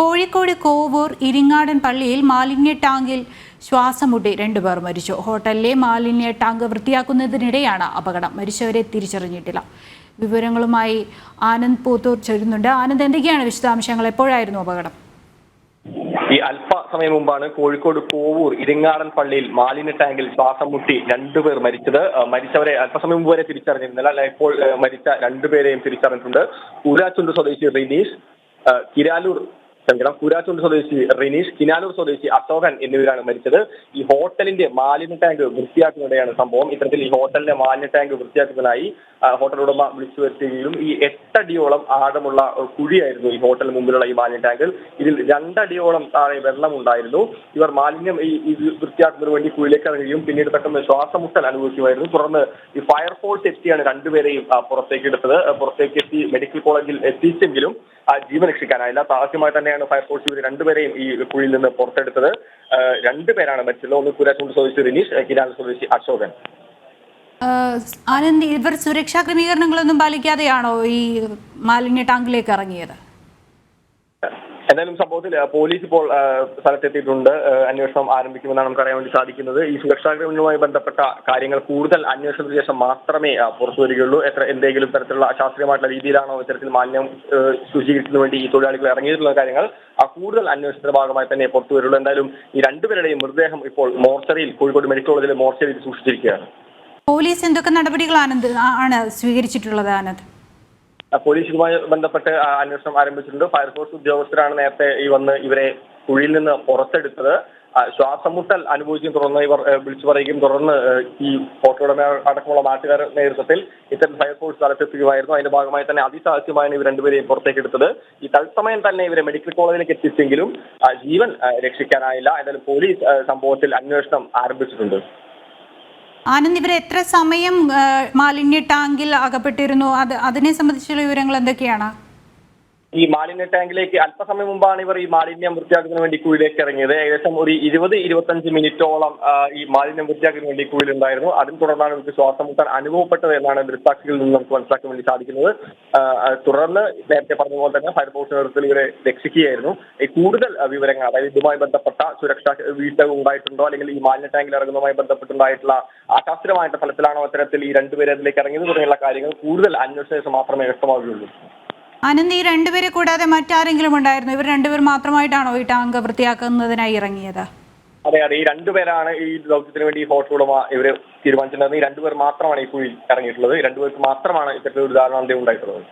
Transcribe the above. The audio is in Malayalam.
കോഴിക്കോട് കോവൂർ ഇരിങ്ങാടൻ പള്ളിയിൽ മാലിന്യ ടാങ്കിൽ ശ്വാസമുട്ടി രണ്ടുപേർ മരിച്ചു. ഹോട്ടലിലെ മാലിന്യ ടാങ്ക് വൃത്തിയാക്കുന്നതിനിടെയാണ് അപകടം. മരിച്ചവരെ തിരിച്ചറിഞ്ഞിട്ടില്ല. വിവരങ്ങളുമായി ആനന്ദ് പൂത്തൂർ ചേരുന്നുണ്ട്. ആനന്ദ് എന്തൊക്കെയാണ് വിശദാംശങ്ങൾ? എപ്പോഴായിരുന്നു അപകടം? ഈ അല്പ സമയം മുമ്പാണ് കോഴിക്കോട് കോവൂർ ഇരിങ്ങാടൻ പള്ളിയിൽ മാലിന്യ ടാങ്കിൽ ശ്വാസം മുട്ടി രണ്ടുപേർ മരിച്ചത്. മരിച്ചവരെ അല്പസമയം മുമ്പ് വരെ തിരിച്ചറിഞ്ഞിരുന്നില്ല. അല്ല ഇപ്പോൾ മരിച്ച രണ്ടുപേരെയും തിരിച്ചറിഞ്ഞിട്ടുണ്ട്. ഉരാച്ചുണ്ട് സ്വദേശി റിനീഷ് കിരാലൂർ ക്ഷമിക്കണം കുരാച്ചുണ്ട് സ്വദേശി റിനീഷ് കിനാലൂർ സ്വദേശി അശോകൻ എന്നിവരാണ് മരിച്ചത്. ഈ ഹോട്ടലിന്റെ മാലിന്യ ടാങ്ക് വൃത്തിയാക്കുന്നതിനാണ് സംഭവം. ഇത്തരത്തിൽ ഈ ഹോട്ടലിന്റെ മാലിന്യ ടാങ്ക് വൃത്തിയാക്കുന്നതിനായി ഹോട്ടൽ ഉടമ വിളിച്ചു വരുത്തുകയും ഈ എട്ടടിയോളം ആഴമുള്ള കുഴിയായിരുന്നു ഈ ഹോട്ടലിന് മുമ്പിലുള്ള ഈ മാലിന്യ ടാങ്കിൽ. ഇതിൽ രണ്ടടിയോളം താഴെ വെള്ളമുണ്ടായിരുന്നു ഇവർ മാലിന്യം ഈ വൃത്തിയാക്കുന്നതിന് വേണ്ടി കുഴിയിലേക്ക് ഇറങ്ങുകയും പിന്നീട് പെട്ടെന്ന് ശ്വാസമുട്ടൽ അനുഭവിക്കുമായിരുന്നു തുടർന്ന് ഈ ഫയർഫോഴ്സ് എത്തിയാണ് രണ്ടുപേരെയും പുറത്തേക്ക് എടുത്തത്. പുറത്തേക്ക് എത്തി മെഡിക്കൽ കോളേജിൽ എത്തിച്ചെങ്കിലും ആ, ജീവൻ രക്ഷിക്കാനായില്ല ആദ്യമായി തന്നെയാണ് ഫയർഫോഴ്സ് ഇവർ രണ്ടുപേരെയും ഈ കുഴിയിൽ നിന്ന് പുറത്തെടുത്തത്. രണ്ടുപേരാണ് മരിച്ചത്. ഒന്ന് കുരാച്ചുണ്ട് സ്വദേശി റിനീഷ് കിരാൽ സ്വദേശി അശോകൻ. ആനന്ദ് ഇവർ സുരക്ഷാ ക്രമീകരണങ്ങളൊന്നും പാലിക്കാതെയാണോ ഈ മാലിന്യ ടാങ്കിലേക്ക് ഇറങ്ങിയത്? എന്തായാലും സംഭവത്തിൽ പോലീസ് ഇപ്പോൾ സ്ഥലത്തെത്തിയിട്ടുണ്ട്. അന്വേഷണം ആരംഭിക്കുമെന്നാണ് നമുക്ക് അറിയാൻ വേണ്ടി സാധിക്കുന്നത്. ഈ സുരക്ഷാ ക്രമങ്ങളുമായി ബന്ധപ്പെട്ട കാര്യങ്ങൾ കൂടുതൽ അന്വേഷണത്തിന് ശേഷം മാത്രമേ പുറത്തു വരികയുള്ളൂ. എത്ര എന്തെങ്കിലും തരത്തിലുള്ള അശാസ്ത്രീയമായിട്ടുള്ള രീതിയിലാണോ ഇത്തരത്തിൽ മാന്യം ശുചീകരിക്കുന്നതിന് വേണ്ടി ഈ തൊഴിലാളികൾ ഇറങ്ങിയിട്ടുള്ള കാര്യങ്ങൾ ആ, കൂടുതൽ അന്വേഷണത്തിന്റെ ഭാഗമായി തന്നെ പുറത്തു വരുള്ളൂ എന്തായാലും ഈ രണ്ടുപേരുടെയും മൃതദേഹം ഇപ്പോൾ മോർച്ചറിയിൽ കോഴിക്കോട് മെഡിക്കൽ കോളേജിലെ മോർച്ചറിയിൽ സൂക്ഷിച്ചിരിക്കുകയാണ്. പോലീസ് എന്തൊക്കെ നടപടികളാണ് ആണ് സ്വീകരിച്ചിട്ടുള്ളത് ആനന്ദ് ആ, പോലീസ് ഇതുമായി ബന്ധപ്പെട്ട് അന്വേഷണം ആരംഭിച്ചിട്ടുണ്ട്. ഫയർഫോഴ്സ് ഉദ്യോഗസ്ഥരാണ് നേരത്തെ ഈ വന്ന് ഇവരെ കുഴിയിൽ നിന്ന് പുറത്തെടുത്തത്. ശ്വാസം ശ്വാസമുട്ടൽ അനുഭവിക്കും തുടർന്ന് ഇവർ വിളിച്ചു പറയുകയും തുടർന്ന് ഈ ഫോട്ടോ ഉടമ അടക്കമുള്ള നാട്ടുകാരുടെ നേതൃത്വത്തിൽ ഇത്തരം ഫയർഫോഴ്സ് സ്ഥലത്തെത്തുകയായിരുന്നു അതിന്റെ ഭാഗമായി തന്നെ അതിസാഹസ്യമായാണ് ഇവർ രണ്ടുപേരെയും പുറത്തേക്ക് എടുത്തത്. ഈ തത്സമയം തന്നെ ഇവരെ മെഡിക്കൽ കോളേജിലേക്ക് എത്തിച്ചെങ്കിലും ജീവൻ രക്ഷിക്കാനായില്ല. എന്തായാലും പോലീസ് സംഭവത്തിൽ അന്വേഷണം ആരംഭിച്ചിട്ടുണ്ട്. ആനന്ദ് ഇവർ എത്ര സമയം മാലിന്യ ടാങ്കിൽ അകപ്പെട്ടിരുന്നു? അത് അതിനെ സംബന്ധിച്ചുള്ള വിവരങ്ങൾ എന്തൊക്കെയാണ്? ഈ മാലിന്യ ടാങ്കിലേക്ക് അല്പസമയം മുമ്പാണ് ഇവർ ഈ മാലിന്യം വൃത്തിയാക്കുന്നതിന് വേണ്ടി കുഴിയിലേക്ക് ഇറങ്ങിയത്. ഏകദേശം ഒരു ഇരുപത് ഇരുപത്തഞ്ച് മിനിറ്റോളം ഈ മാലിന്യം വൃത്തിയാക്കുന്നതിന് വേണ്ടി കുഴിയിലുണ്ടായിരുന്നു. അതിനെ തുടർന്നാണ് ഇവർക്ക് ശ്വാസം മുട്ടാൻ അനുഭവപ്പെട്ടത് എന്നാണ് ദൃക്സാക്ഷികളിൽ നിന്ന് നമുക്ക് മനസ്സിലാക്കാൻ വേണ്ടി സാധിക്കുന്നത്. തുടർന്ന് നേരത്തെ പറഞ്ഞ പോലെ തന്നെ ഫയർഫോഴ്സ് നേതൃത്വത്തിൽ ഇവരെ രക്ഷിക്കുകയായിരുന്നു. കൂടുതൽ വിവരങ്ങൾ അതായത് ഇതുമായി ബന്ധപ്പെട്ട സുരക്ഷാ വീഴ്ച ഉണ്ടായിട്ടുണ്ടോ അല്ലെങ്കിൽ ഈ മാലിന്യ ടാങ്കിൽ ഇറങ്ങുന്നതുമായി ബന്ധപ്പെട്ടുണ്ടായിട്ടുള്ള അശാസ്ത്രീയമായിട്ട് ഫലത്തിലാണോ അത്തരത്തിൽ ഈ രണ്ടുപേരെ അതിലേക്ക് ഇറങ്ങിയത് തുടങ്ങിയുള്ള കാര്യങ്ങൾ കൂടുതൽ അന്വേഷണ ശേഷം മാത്രമേ വ്യക്തമാവുകയുള്ളൂ. ആനന്ദ് ഈ രണ്ടുപേരെ കൂടാതെ മറ്റാരെങ്കിലും ഉണ്ടായിരുന്നു? ഇവർ രണ്ടുപേർ മാത്രമായിട്ടാണോ ഈ ടാങ്ക് വൃത്തിയാക്കുന്നതിനായി ഇറങ്ങിയത്? അതെ അതെ. ഈ രണ്ടുപേരാണ് ഈ ദൗത്യത്തിന് വേണ്ടി ഹോട്ടൽ ഉടമ ഇവർ തീരുമാനിച്ചിട്ടുണ്ടായിരുന്നത്. ഈ രണ്ടുപേർ മാത്രമാണ് ഈ കുഴിയിൽ ഇറങ്ങിയിട്ടുള്ളത്. രണ്ടുപേർക്ക് മാത്രമാണ് ഇത്തരത്തിലൊരു ധാരണാന്ത്യം ഉണ്ടായിട്ടുള്ളത്.